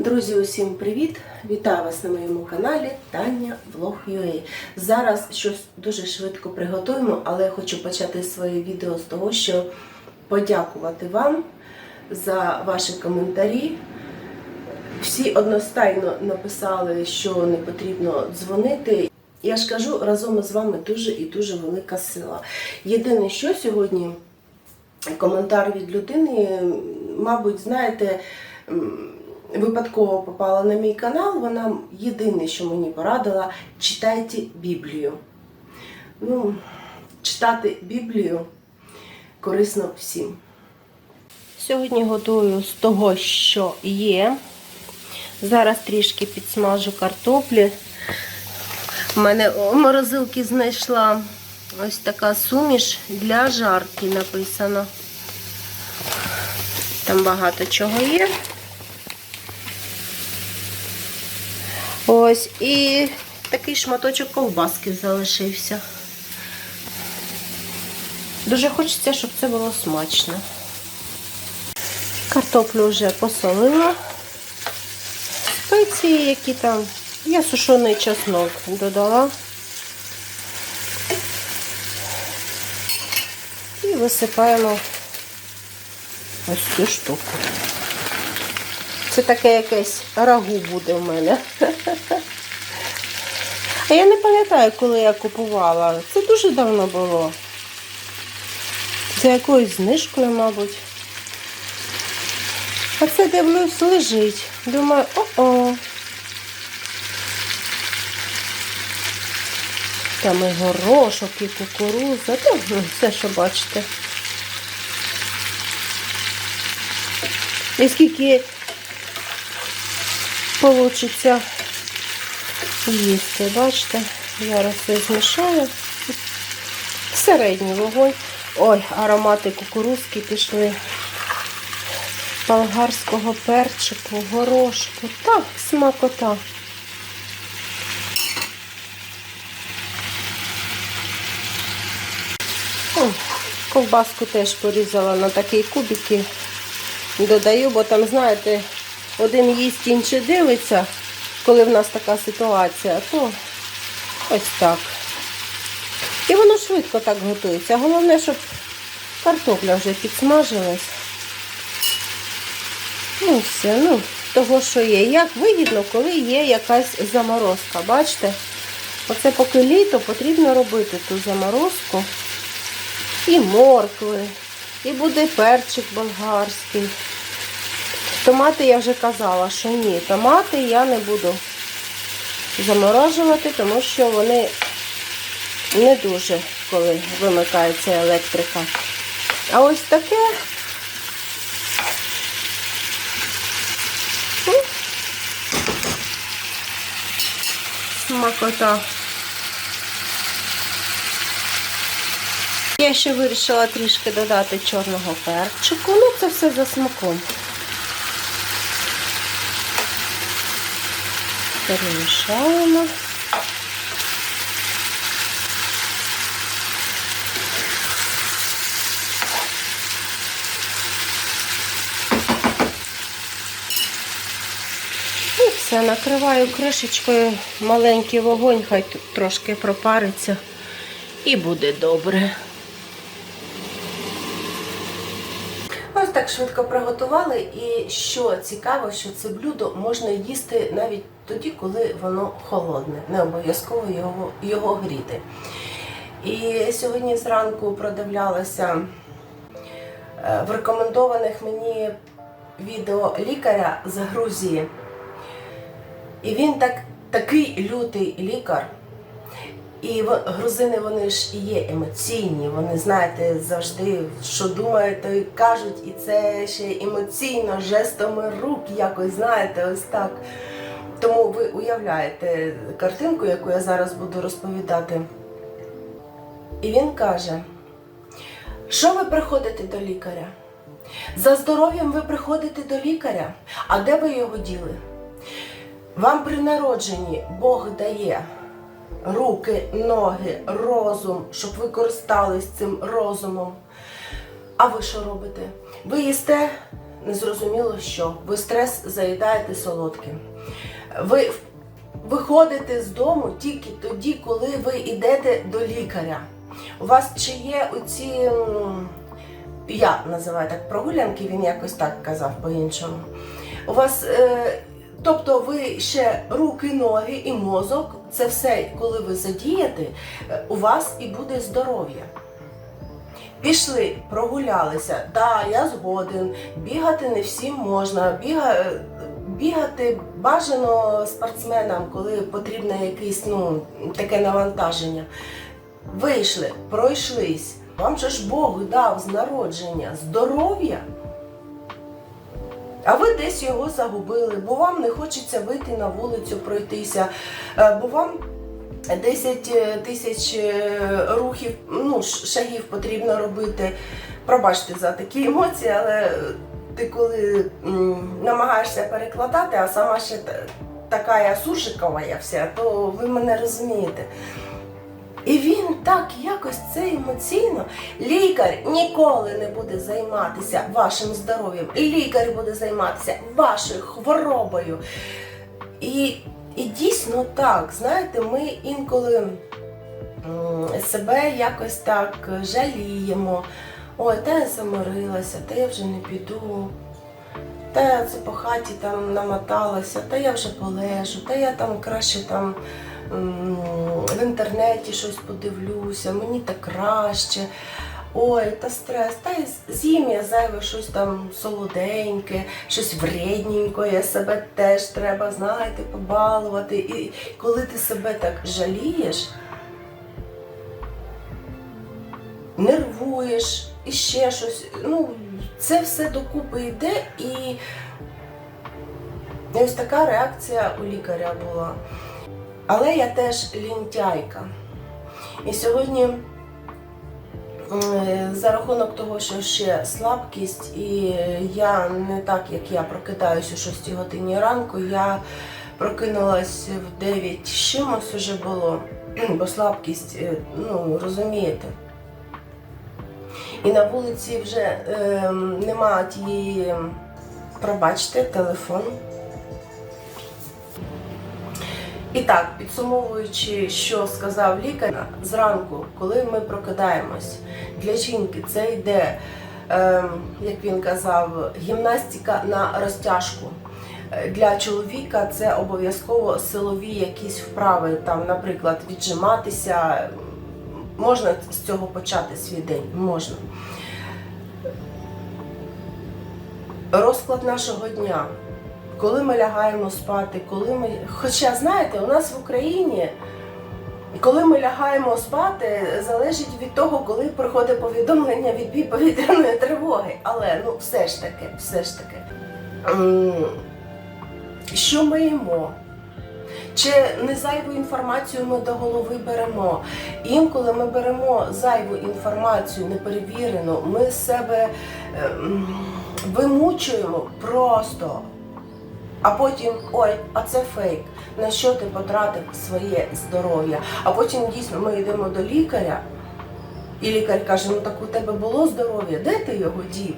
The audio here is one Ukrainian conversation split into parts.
Друзі, усім привіт! Вітаю вас на моєму каналі Таня Влог.ua. Зараз щось дуже швидко приготуємо, але я хочу почати своє відео з того, що подякувати вам за ваші коментарі. Всі одностайно написали, що не потрібно дзвонити. Я ж кажу, разом із вами дуже і дуже велика сила. Єдине, що сьогодні коментар від людини, мабуть, знаєте, випадково попала на мій канал. Вона єдине, що мені порадила, читайте Біблію. Ну, читати Біблію корисно всім. Сьогодні готую з того, що є. Зараз трішки підсмажу картоплі. У мене у морозилки знайшла ось така суміш для жарки написано. Там багато чого є. Ось і такий шматочок ковбаски залишився. Дуже хочеться, щоб це було смачно. Картоплю вже посолила. Спеції, які там. Я сушений чеснок додала. І висипаємо ось цю штуку. Це таке якесь рагу буде в мене. А я не пам'ятаю, коли я купувала. Це дуже давно було. За якоюсь знижкою, мабуть. А це дивлюсь, лежить. Думаю, о-о. Там і горошок, і кукуруза, та ну, все, що бачите. І скільки получиться їсти, бачите? Зараз все змішаю. Середній вогонь. Ой, аромати кукурузки пішли. Болгарського перчику, горошку. Так, смакота. О, Ковбаску теж порізала на такі кубики. Додаю, бо там, знаєте, один їсть, інший дивиться, коли в нас така ситуація, то ось так. І воно швидко так готується. Головне, щоб картопля вже підсмажилась. Ну, все, ну, того, що є. Як вигідно, коли є якась заморозка. Бачите? Оце поки літо потрібно робити ту заморозку. І моркви, і буде перчик болгарський. Томати я вже казала, що ні, томати я не буду заморожувати, тому що вони не дуже, коли вимикається електрика. А ось таке. М. Смакота. Я ще вирішила трішки додати чорного перчику. Ну, це все за смаком. Перемішаємо. І все, накриваю кришечкою, маленький вогонь, хай тут трошки пропариться і буде добре. Ось так швидко приготували. І що цікаво, що це блюдо можна їсти навіть тоді, коли воно холодне. Не обов'язково його, його гріти. І сьогодні зранку продивлялася е, в рекомендованих мені відео лікаря з Грузії. І він так, такий лютий лікар. І грузини вони ж і є емоційні, вони знаєте завжди, що думають, то й кажуть, і це ще емоційно, жестами рук якось, знаєте, ось так. Тому ви уявляєте картинку, яку я зараз буду розповідати. І він каже: що ви приходите до лікаря? За здоров'ям ви приходите до лікаря, а де ви його діли? Вам при народженні Бог дає руки, ноги, розум, щоб ви користались цим розумом. А ви що робите? Ви їсте незрозуміло що. Ви стрес заїдаєте солодким. Ви виходите з дому тільки тоді, коли ви йдете до лікаря. У вас чи є оці, я називаю так прогулянки, він якось так казав по-іншому. У вас, е, тобто ви ще руки, ноги і мозок, це все, коли ви задієте, у вас і буде здоров'я. Пішли, прогулялися. Да, я згоден. Бігати не всім можна. Біга, е, бігати бажано спортсменам, коли потрібне якесь ну, таке навантаження. Вийшли, пройшлись. Вам же ж Бог дав з народження здоров'я. А ви десь його загубили, бо вам не хочеться вийти на вулицю пройтися, е, бо вам 10 тисяч е, рухів, ну, шагів потрібно робити. Пробачте за такі емоції, але ти коли м, намагаєшся перекладати, а сама ще така я суржикова я вся, то ви мене розумієте. І він так якось це емоційно. Лікар ніколи не буде займатися вашим здоров'ям. Лікар буде займатися вашою хворобою. І, і дійсно так, знаєте, ми інколи себе якось так жаліємо. Ой, та я заморилася, та я вже не піду. Та я це по хаті там намоталася, та я вже полежу, та я там краще там в інтернеті щось подивлюся, мені так краще. Ой, та стрес, та з'їм я зайве щось там солоденьке, щось вредненьке, себе теж треба, знаєте, побалувати. І коли ти себе так жалієш, нервуєш і ще щось, ну, це все докупи йде і. Ось така реакція у лікаря була. Але я теж лінтяйка. І сьогодні, е, за рахунок того, що ще слабкість, і я не так, як я прокидаюсь о 6 годині ранку, я прокинулась в 9 з чимось уже було, бо слабкість, е, ну, розумієте. І на вулиці вже е, нема тієї, пробачте, телефон. І так, підсумовуючи, що сказав лікар, зранку, коли ми прокидаємось, для жінки це йде, е, як він казав, гімнастика на розтяжку. Для чоловіка це обов'язково силові якісь вправи, там, наприклад, віджиматися. Можна з цього почати свій день? Можна. Розклад нашого дня. Коли ми лягаємо спати, коли ми. Хоча, знаєте, у нас в Україні, коли ми лягаємо спати, залежить від того, коли приходить повідомлення відбій повітряної тривоги. Але ну все ж таки, все ж таки. Що ми їмо? Чи не зайву інформацію ми до голови беремо? Інколи ми беремо зайву інформацію, неперевірену, ми себе ем, вимучуємо просто. А потім ой, а це фейк. На що ти потратив своє здоров'я? А потім дійсно ми йдемо до лікаря, і лікар каже: ну так у тебе було здоров'я, де ти його дів?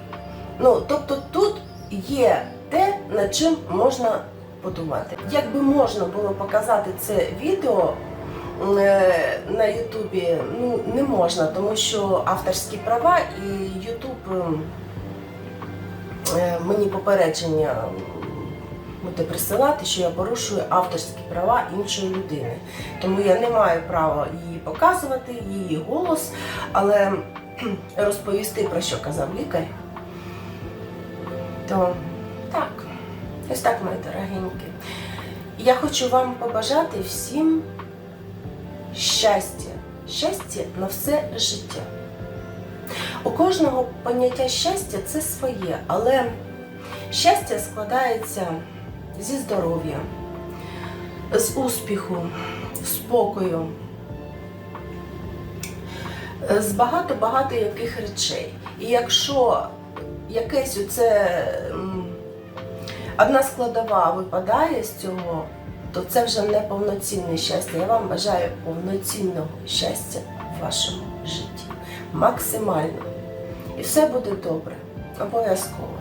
Ну, тобто тут є те, над чим можна подумати. Якби можна було показати це відео е, на Ютубі, ну не можна, тому що авторські права і Ютуб е, мені попередження буде присилати, що я порушую авторські права іншої людини. Тому я не маю права її показувати, її голос, але розповісти про що казав лікар. То так, ось так, мої дорогенькі. Я хочу вам побажати всім щастя, щастя на все життя. У кожного поняття щастя це своє, але щастя складається зі здоров'я, з успіху, спокою, з багато-багато яких речей. І якщо якесь оце одна складова випадає з цього, то це вже не повноцінне щастя. Я вам бажаю повноцінного щастя в вашому житті. Максимально. І все буде добре. Обов'язково.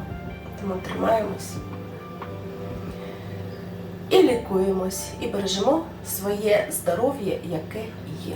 Тому тримаємось і лікуємось, і бережемо своє здоров'я, яке є.